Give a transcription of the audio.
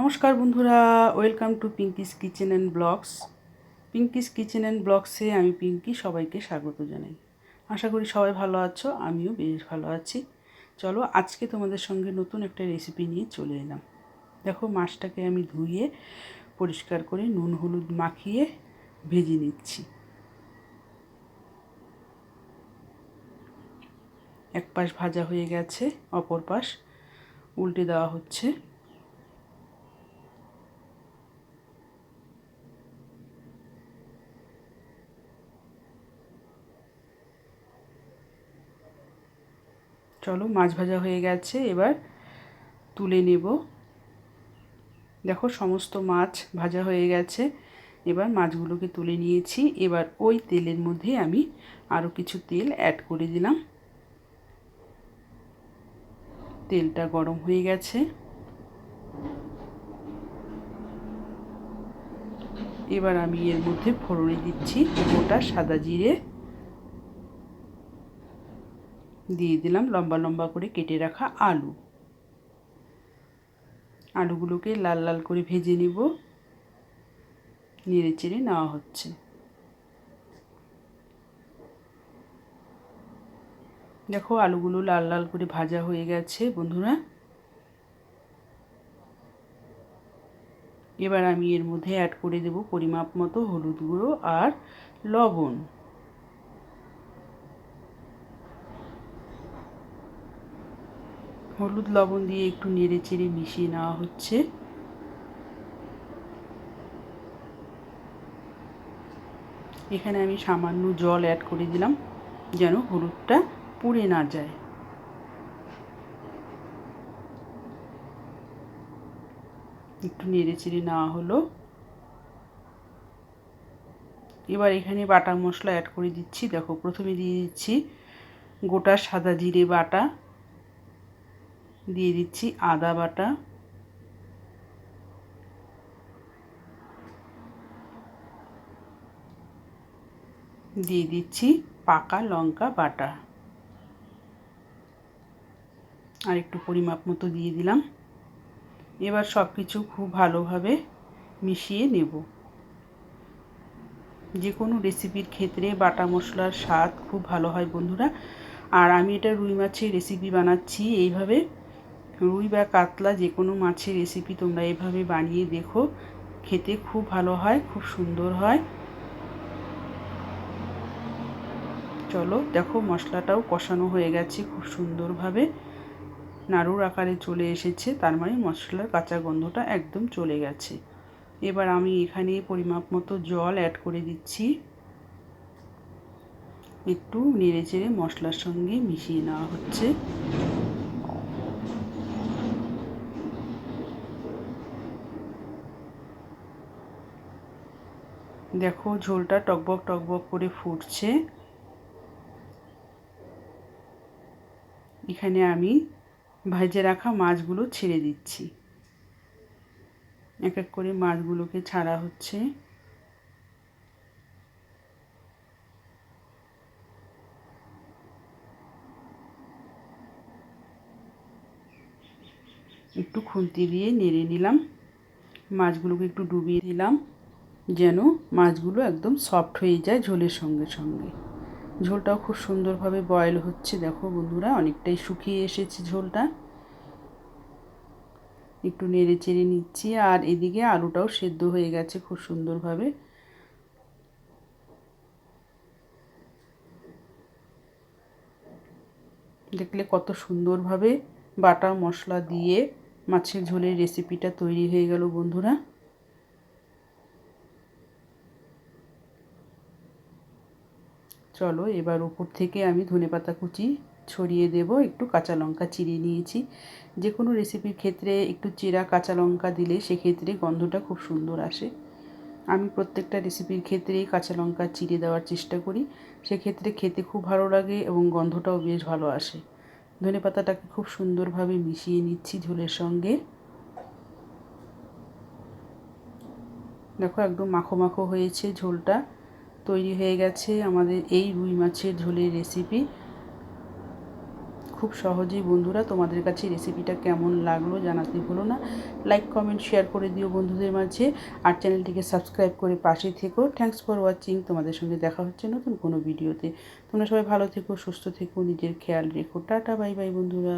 নমস্কার বন্ধুরা, welcome to Pinky's kitchen and vlogs Pinky's kitchen and ব্লগসে আমি পিঙ্কি সবাইকে স্বাগত জানাই। আশা করি সবাই ভালো আছো, আমিও বেশ ভালো আছি। চলো আজকে তোমাদের সঙ্গে নতুন একটা রেসিপি নিয়ে চলে এলাম। দেখো মাছটাকে আমি ধুয়ে, পরিষ্কার করে নুন, হলুদ মাখিয়ে ভেজে নিচ্ছি। এক পাশ ভাজা হয়ে গেছে, অপর পাশ উল্টে দেওয়া হচ্ছে। চলো, মাছ ভাজা হয়ে গেছে, এবার তুলে নেব। দেখো, সমস্ত মাছ ভাজা হয়ে গেছে। এবার মাছগুলোকে তুলে নিয়েছি। এবার ওই তেলের মধ্যে আমি আরও কিছু তেল অ্যাড করে দিলাম। তেলটা গরম হয়ে গেছে। এবার আমি এর মধ্যে ফোড়নে দিচ্ছি গোটা সাদা জিরে। দিয়ে দিলাম লম্বা লম্বা করে কেটে রাখা আলু। আলুগুলোকে লাল লাল করে ভেজে নিব। নেড়ে চেড়ে নেওয়া হচ্ছে। দেখো আলুগুলো লাল লাল করে ভাজা হয়ে গেছে বন্ধুরা। এবার আমি এর মধ্যে অ্যাড করে দেব পরিমাপ মতো হলুদ গুঁড়ো আর লবণ। হলুদ লবণ দিয়ে একটু নেড়ে চেড়ে মিশিয়ে নেওয়া হচ্ছে। এখানে আমি সামান্য জল অ্যাড করে দিলাম, যেন হলুদটা পুড়ে না যায়। একটু নেড়ে চেড়ে নেওয়া হলো। এবার এখানে বাটা মশলা অ্যাড করে দিচ্ছি। দেখো, প্রথমে দিয়ে দিচ্ছি গোটা সাদা জিরে বাটা। দিয়ে দিচ্ছি আদা বাটা। দিয়ে দিচ্ছি পাকা লঙ্কা বাটা। আর একটু পরিমাপ মতো দিয়ে দিলাম। এবার সব কিছু খুব ভালোভাবে মিশিয়ে নেব। যে কোনো রেসিপির ক্ষেত্রে বাটা মশলার স্বাদ খুব ভালো হয় বন্ধুরা। আর আমি এটা রুই মাছের রেসিপি বানাচ্ছি, এইভাবে রুই বা কাতলা যে কোনো মাছের রেসিপি তোমরা এভাবে বানিয়ে দেখো। খেতে খুব ভালো হয়, খুব সুন্দর হয়। চলো, দেখো মশলাটাও কষানো হয়ে গেছে খুব সুন্দরভাবে। নাড়ুর আকারে চলে এসেছে, তার মানে মশলার কাঁচা গন্ধটা একদম চলে গেছে। এবার আমি এখানে পরিমাপ মতো জল অ্যাড করে দিচ্ছি। একটু নেড়ে চেড়ে মশলার সঙ্গে মিশিয়ে নেওয়া হচ্ছে। দেখো ঝোলটা টকবক টকবক করে ফুটছে। এখানে আমি ভাজে রাখা মাছগুলো ছেড়ে দিচ্ছি। এক এক করে মাছগুলোকে ছাড়া হচ্ছে। একটু খুন্তি দিয়ে নেড়ে নিলাম। মাছগুলোকে একটু ডুবিয়ে দিলাম যেন মাছগুলো একদম সফট হয়ে যায় ঝোলের সঙ্গে সঙ্গে। ঝোলটাও খুব সুন্দরভাবে বয়েল হচ্ছে। দেখো বন্ধুরা, অনেকটাই শুকিয়ে এসেছে ঝোলটা। একটু নেড়ে চেড়ে নিচ্ছি। আর এদিকে আলুটাও সেদ্ধ হয়ে গেছে খুব সুন্দরভাবে। দেখলে কত সুন্দরভাবে বাটা মশলা দিয়ে মাছের ঝোলের রেসিপিটা তৈরি হয়ে গেল বন্ধুরা। চলো এবার উপর থেকে আমি ধনে পাতা কুচি ছড়িয়ে দেব, একটু কাঁচা লঙ্কা চিরিয়ে নিয়েছি। যে কোনো রেসিপির ক্ষেত্রে একটু চেরা কাঁচা লঙ্কা দিলে সেক্ষেত্রে গন্ধটা খুব সুন্দর আসে। আমি প্রত্যেকটা রেসিপির ক্ষেত্রেই কাঁচা লঙ্কা চিড়ে দেওয়ার চেষ্টা করি, সেক্ষেত্রে খেতে খুব ভালো লাগে এবং গন্ধটাও বেশ ভালো আসে। ধনে পাতাটাকে খুব সুন্দরভাবে মিশিয়ে নিচ্ছি ঝোলের সঙ্গে। দেখো একদম মাখো মাখো হয়েছে ঝোলটা। তৈরি হয়ে গেছে আমাদের এই রুই মাছের ঝোলের রেসিপি খুব সহজেই বন্ধুরা তোমাদের কাছে রেসিপিটা কেমন লাগল জানাতে ভুলো না। লাইক কমেন্ট শেয়ার করে দিও বন্ধুদের মাঝে। আর চ্যানেলটিকে সাবস্ক্রাইব করে পাশে থেকো। থ্যাংকস ফর ওয়াচিং তোমাদের সঙ্গে দেখা হচ্ছে নতুন কোনো ভিডিওতে তোমরা সবাই ভালো থেকো, সুস্থ থেকো, নিজের খেয়াল রেখো। টাটা বাই বাই বন্ধুরা।